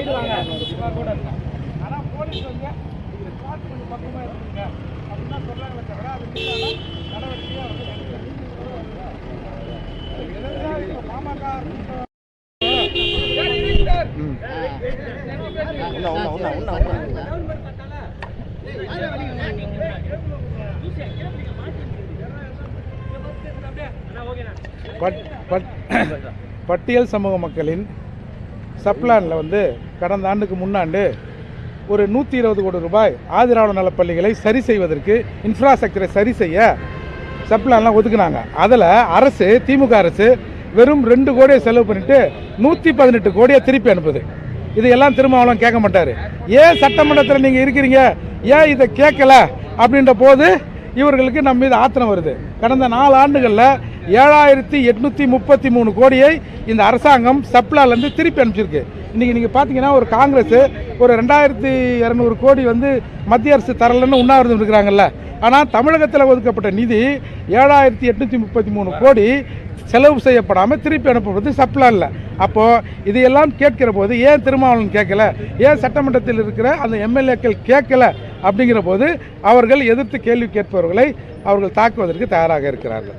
Side வாங்க கூட இருக்கலாம் ஆனால் போலீஸ் வந்து இது பார்த்து கொஞ்சம் பக்கமாக இருக்குங்க அப்படின்னா சொல்கிறாங்களே தவிர அது நடவடிக்கையாக வந்து எடுக்கல. இப்ப பாமக பட் பட் பட்டியல் சமூக மக்களின் சப்ளானில் வந்து கடந்த ஆண்டுக்கு முன்னாண்டு ஒரு நூற்றி இருபது கோடி ரூபாய் ஆதிராவிட நலப்பள்ளிகளை சரி செய்வதற்கு இன்ஃப்ராஸ்ட்ரக்சரை சரி செய்ய சப்ளான்லாம் ஒதுக்குனாங்க. அதில் அரசு திமுக அரசு வெறும் ரெண்டு கோடியை செலவு பண்ணிட்டு நூற்றி பதினெட்டு கோடியை திருப்பி அனுப்புது. இதையெல்லாம் திருமாவளவன் கேட்க மாட்டார். ஏன் சட்டமன்றத்தில் நீங்கள் இருக்கிறீங்க? ஏன் இதை கேட்கல? அப்படின்ற போது இவர்களுக்கு நம்ம மீது ஆத்திரம் வருது. கடந்த நாலு ஆண்டுகளில் ஏழாயிரத்தி எட்நூற்றி முப்பத்தி மூணு கோடியை இந்த அரசாங்கம் சப்ளாலேருந்து திருப்பி அனுப்பிச்சிருக்கு. இன்றைக்கி நீங்கள் பார்த்தீங்கன்னா ஒரு காங்கிரஸ் ஒரு ரெண்டாயிரத்தி இரநூறு கோடி வந்து மத்திய அரசு தரலன்னு உண்ணாவிரதம் இருக்கிறாங்கல்ல. ஆனால் தமிழகத்தில் ஒதுக்கப்பட்ட நிதி ஏழாயிரத்தி எட்நூற்றி முப்பத்தி மூணு கோடி செலவு செய்யப்படாமல் திருப்பி அனுப்புவது சப்ளானில் அப்போது இதையெல்லாம் கேட்கிற போது ஏன் திருமாவளவன் கேட்கல? ஏன் சட்டமன்றத்தில் இருக்கிற அந்த எம்எல்ஏக்கள் கேட்கல? அப்படிங்கிற போது அவர்கள் எதிர்த்து கேள்வி கேட்பவர்களை அவர்கள் தாக்குவதற்கு தயாராக இருக்கிறார்கள்.